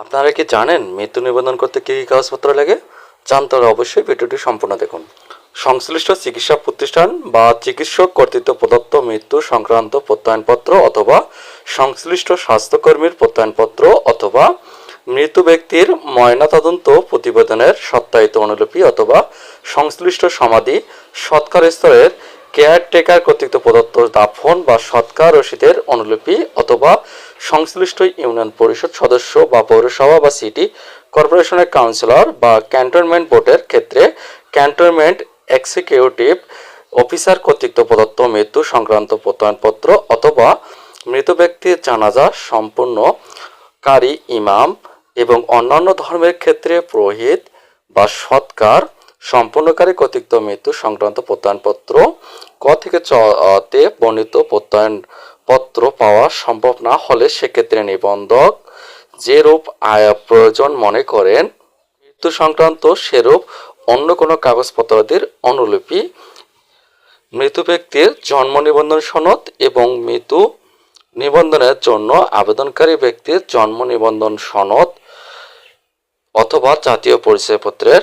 আপনারা কি জানেন মৃত্যু নিবন্ধন করতে কী কী কাগজপত্র লাগে? জানতে অবশ্যই ভিডিওটি সম্পূর্ণ দেখুন। সংশ্লিষ্ট চিকিৎসা প্রতিষ্ঠান বা চিকিৎসক কর্তৃত্ব প্রদত্ত মৃত্যু সংক্রান্ত প্রত্যয়নপত্র অথবা সংশ্লিষ্ট স্বাস্থ্যকর্মীর প্রত্যয়নপত্র অথবা মৃত ব্যক্তির ময়নাতদন্ত প্রতিবেদনের সত্যায়িত অনুলিপি অথবা সংশ্লিষ্ট সমাধি, সৎকার স্তরের কেয়ারটেকার কর্তৃত্ব প্রদত্ত দাফন বা সৎকার রসিদের অনুলিপি অথবা সংশ্লিষ্ট ইউনিয়ন পরিষদ সদস্য বা পৌরসভা বা সিটি কর্পোরেশনের কাউন্সিলর বা ক্যান্টনমেন্ট বোর্ডের ক্ষেত্রে ক্যান্টনমেন্ট এক্সিকিউটিভ অফিসার কর্তৃত্ব প্রদত্ত মৃত্যু সংক্রান্ত প্রত্যয়নপত্র অথবা মৃত ব্যক্তির জানাজা সম্পূর্ণকারী ইমাম এবং অন্যান্য ধর্মের ক্ষেত্রে পুরোহিত বা সৎকার সম্পূর্ণকারী কর্তৃত্ব মৃত্যু সংক্রান্ত প্রত্যয়নপত্র ক থেকে চ তে বর্ণিত প্রত্যয়নপত্র পাওয়া সম্ভব না হলে সেক্ষেত্রে নিবন্ধক যে রূপ আয়া প্রয়োজন মনে করেন, মৃত্যু সংক্রান্ত সেরূপ অন্য কোনো কাগজপত্রাদির অনুলিপি মৃত ব্যক্তির জন্ম নিবন্ধন সনদ এবং মৃত্যু নিবন্ধনের জন্য আবেদনকারী ব্যক্তির জন্ম নিবন্ধন সনদ অথবা জাতীয় পরিচয়পত্রের